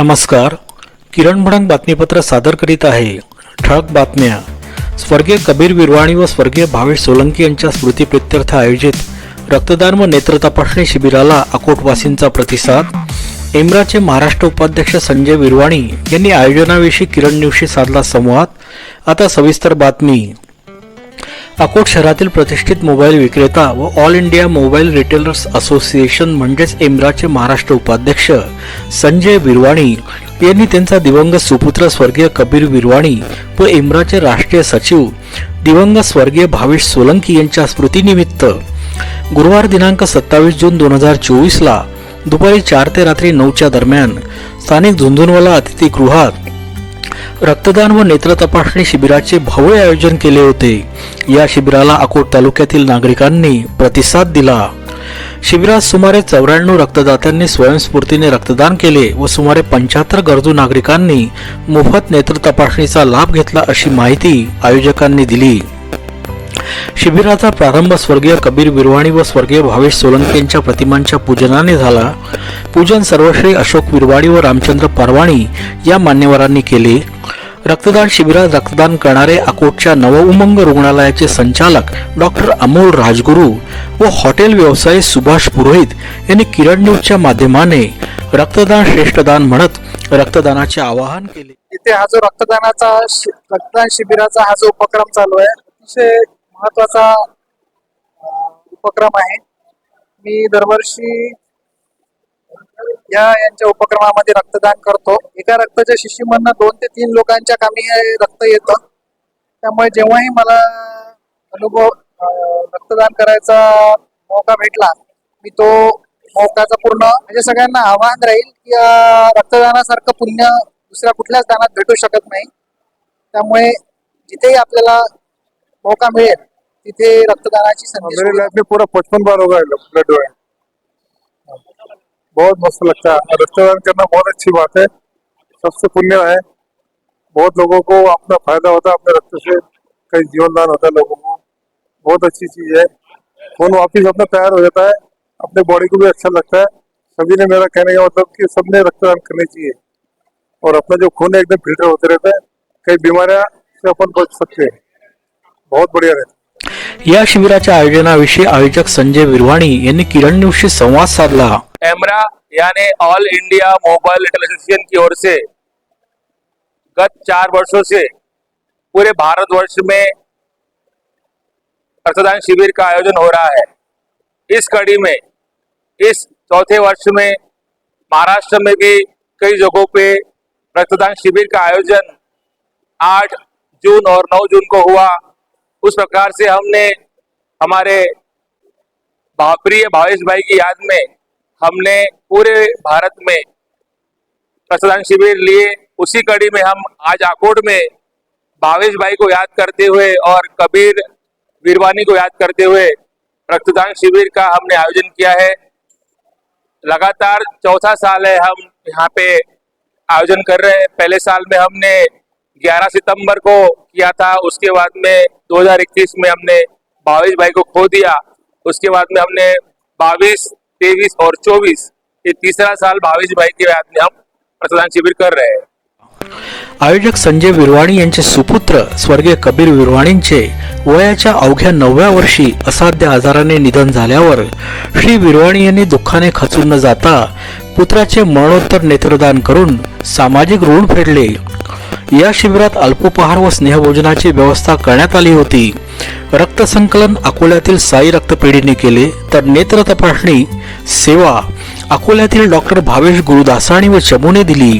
नमस्कार. किरण भडंग बातमीपत्र सादर करीत आहे. ठळक बातम्या. स्वर्गीय कबीर विरवाणी व स्वर्गीय भावेश सोलंकी यांच्या स्मृतीप्रित्यर्थ आयोजित रक्तदान व नेत्र तपासणी शिबिराला अकोटवासींचा प्रतिसाद. एमराचे महाराष्ट्र उपाध्यक्ष संजय विरवाणी यांनी आयोजनाविषयी किरण न्यूजशी साधला संवाद. आता सविस्तर बातमी. अकोट शहरातील प्रतिष्ठित मोबाईल विक्रेता व all India mobile retailers association म्हणजेच एमराचे महाराष्ट्र उपाध्यक्ष संजय विरवाणी यांनी त्यांचा दिवंगत सुपुत्र स्वर्गीय कबीर विरवाणी व एमराचे राष्ट्रीय सचिव दिवंगत स्वर्गीय भावेश सोलंकी यांच्या स्मृतीनिमित्त गुरुवार दिनांक सत्तावीस जून दोन हजार चोवीसला दुपारी चार ते रात्री नऊच्या दरम्यान स्थानिक झुंझुनवाला अतिथीगृहात रक्तदान व नेत्र तपासणी शिबिराचे भव्य आयोजन केले होते. या शिबिराला अकोट तालुक्यातील नागरिकांनी प्रतिसाद दिला. शिबिरात सुमारे चौऱ्याण्णव रक्तदात्यांनी स्वयंस्फूर्तीने रक्तदान केले व सुमारे पंच्याहत्तर गरजू नागरिकांनी मोफत नेत्र तपासणीचा लाभ घेतला अशी माहिती आयोजकांनी दिली. शिबिराचा प्रारंभ स्वर्गीय कबीर विरवाणी व स्वर्गीय भावेश सोलंकी यांच्या प्रतिमांच्या पूजनाने झाला. पूजन सर्वश्री अशोक विरवाणी व रामचंद्र परवाणी या मान्यवरांनी केले. रक्तदान शिबिरात रक्तदान करणारे अकोटच्या नवउमंग रुग्णालयाचे संचालक डॉक्टर अमोल राजगुरू व हॉटेल व्यवसायी सुभाष पुरोहित यांनी किरण न्यूजच्या माध्यमाने रक्तदान श्रेष्ठदान म्हणत रक्तदानाचे आवाहन केले. इथे हा जो रक्तदानाचा रक्तदान शिबिराचा हा जो उपक्रम चालू आहे अतिशय महत्त्वाचा उपक्रम आहे. मी दरवर्षी या यांच्या उपक्रमामध्ये रक्तदान करतो. एका रक्ताच्या शिशीमधनं दोन ते तीन लोकांच्या कामी रक्त येतं. त्यामुळे जेव्हाही मला अनुभव रक्तदान करायचा मौका भेटला मी तो मौकाचा पूर्ण म्हणजे सगळ्यांना आव्हान राहील की रक्तदानासारखं पुण्य दुसऱ्या कुठल्याच दानात भेटू शकत नाही. त्यामुळे जिथेही आपल्याला मौका मिळेल तिथे रक्तदानाची संधी मेरी लाइफ में पूरा पचपन बार होगा ब्लड डोनेट बहुत मस्त लगता है। रक्तदान करना बहुत अच्छी बात है। सबसे पुण्य है। बहुत लोगों को अपना फ़ायदा होता है अपने रक्त से कई जीवन दान होता है लोगों को। बहुत अच्छी चीज़ है। खून वापिस अपना तैयार हो जाता है। अपने बॉडी को भी अच्छा लगता है। सभी ने मेरा कहने का मतलब कि सबने रक्तदान करने चाहिए। और अपना जो खून है एकदम फ़िल्टर होते रहता है। कई बीमारियाँ से अपन बच सकते हैं। बहुत बढ़िया रहता है। या शिबिराच्या आयोजनाविषयी आयोजक संजय विरवाणी यांनी किरण न्यूजशी संवाद साधला. एमरा यानी ऑल इंडिया मोबाइल एसोसिएशन की ओर से गत चार वर्षों से पूरे भारतवर्ष में रक्तदान शिविर का आयोजन हो रहा है। इस कड़ी में इस चौथे वर्ष में महाराष्ट्र में भी कई जगहों पे रक्तदान शिविर का आयोजन 8 जून और 9 जून को हुआ। उस प्रकार से हमने हमारे भा- प्रिय भावेश भाई की याद में हमने पूरे भारत में रक्तदान शिविर लिए। उसी कड़ी में हम आज आकोट में भावेश भाई को याद करते हुए और कबीर वीरवानी को याद करते हुए रक्तदान शिविर का हमने आयोजन किया है। लगातार चौथा साल है हम यहाँ पे आयोजन कर रहे हैं। पहले साल में हमने 11 सितंबर को किया था। उसके बाद में 2021 में हमने भावेश भाई को खो दिया। उसके बाद में हमने 22, 23 और 24 ये तीसरा साल भावेश भाई के बाद में हम रक्तदान शिविर कर रहे हैं। आयोजक संजय विरवाणी यांचे सुपुत्र स्वर्गीय कबीर विरवाणींचे वयाच्या अवघ्या नवव्या वर्षी असाध्य आजाराने निधन झाल्यावर श्री विरवाणी यांनी दुःखाने खचून न जाता पुत्राचे मरणोत्तर नेत्रदान करून सामाजिक ऋण फेडले. या शिबिरात अल्पोपहार व स्नेहभोजनाची व्यवस्था करण्यात आली होती. रक्तसंकलन अकोल्यातील साई रक्तपेढीने केले तर नेत्र तपासणी सेवा अकोल्यातील डॉक्टर भावेश गुरुदासाणी व चमूने दिली.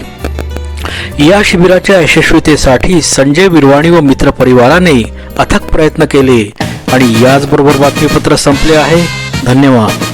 या शिबिराच्या यशस्वीतेसाठी संजय विरवाणी व मित्र परिवाराने अथक प्रयत्न केले. आणि याचबरोबर बातमीपत्र संपले आहे. धन्यवाद.